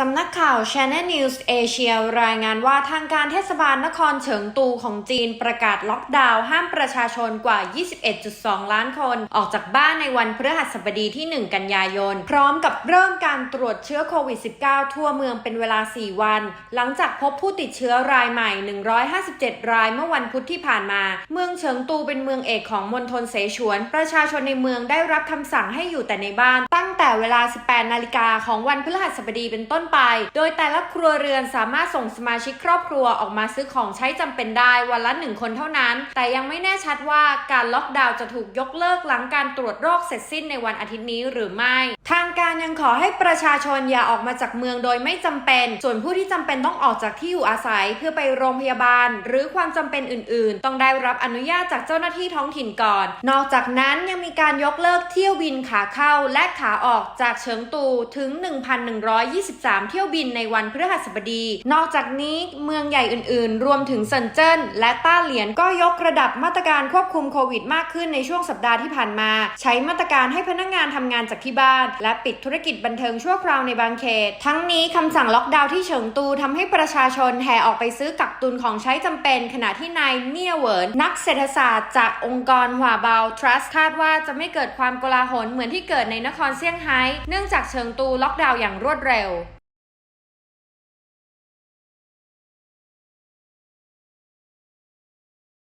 สำนักข่าว Channel News Asia รายงานว่าทางการเทศบาลนครเฉิงตูของจีนประกาศล็อกดาวน์ห้ามประชาชนกว่า 21.2 ล้านคน ออกจากบ้านในวันพฤหัสบดีที่ 1 กันยายน พร้อมกับเริ่มการตรวจเชื้อโควิด -19 ทั่วเมืองเป็นเวลา 4 วัน หลังจากพบผู้ติดเชื้อรายใหม่ 157 รายเมื่อวันพุธที่ผ่านมา เมืองเฉิงตูเป็นเมืองเอกของมณฑลเสฉวน ประชาชนในเมืองได้รับคำสั่งให้อยู่แต่ในบ้าน แต่เวลา 18 นาฬิกาของวันพฤหัสบดีเป็นต้นไป โดยแต่ละครัวเรือนสามารถส่งสมาชิกครอบครัวออกมาซื้อของใช้จำเป็นได้วันละหนึ่งคนเท่านั้น แต่ยังไม่แน่ชัดว่าการล็อกดาวน์จะถูกยกเลิกหลังการตรวจโรคเสร็จสิ้นในวันอาทิตย์นี้หรือไม่ ทางการยังขอให้ประชาชนอย่าออกมาจากเมืองโดยไม่จำเป็น ส่วนผู้ที่จำเป็นต้องออกจากที่อยู่อาศัยเพื่อไปโรงพยาบาล หรือความจำเป็นอื่น ๆ ต้องได้รับอนุญาตจากเจ้าหน้าที่ท้องถิ่นก่อน นอกจากนั้นยังมีการยกเลิกเที่ยวบินขาเข้าและขาออกจากเฉิงตูถึง 1,123 เที่ยวบินในวันพฤหัสบดี นอกจากนี้เมืองใหญ่อื่นๆ รวมถึงเซินเจิ้นและต้าเหลียนก็ยกระดับมาตรการควบคุมโควิดมากขึ้นในช่วงสัปดาห์ที่ผ่านมา ใช้มาตรการให้พนักงานทำงานจากที่บ้าน และปิดธุรกิจบันเทิงชั่วคราวในบางเขต ทั้งนี้คำสั่งล็อกดาวน์ที่เฉิงตูทำให้ประชาชนแห่ออกไปซื้อกักตุนของใช้จำเป็น ขณะที่นายเนียเหวินนักเศรษฐศาสตร์จากองค์กรหว่าเบาทรัสคาดว่าจะไม่เกิดความโกลาหลเหมือนที่เกิดในนครเซี่ยงไฮเนื่องจากเชิงตูล็อกดาวน์อย่างรวดเร็ว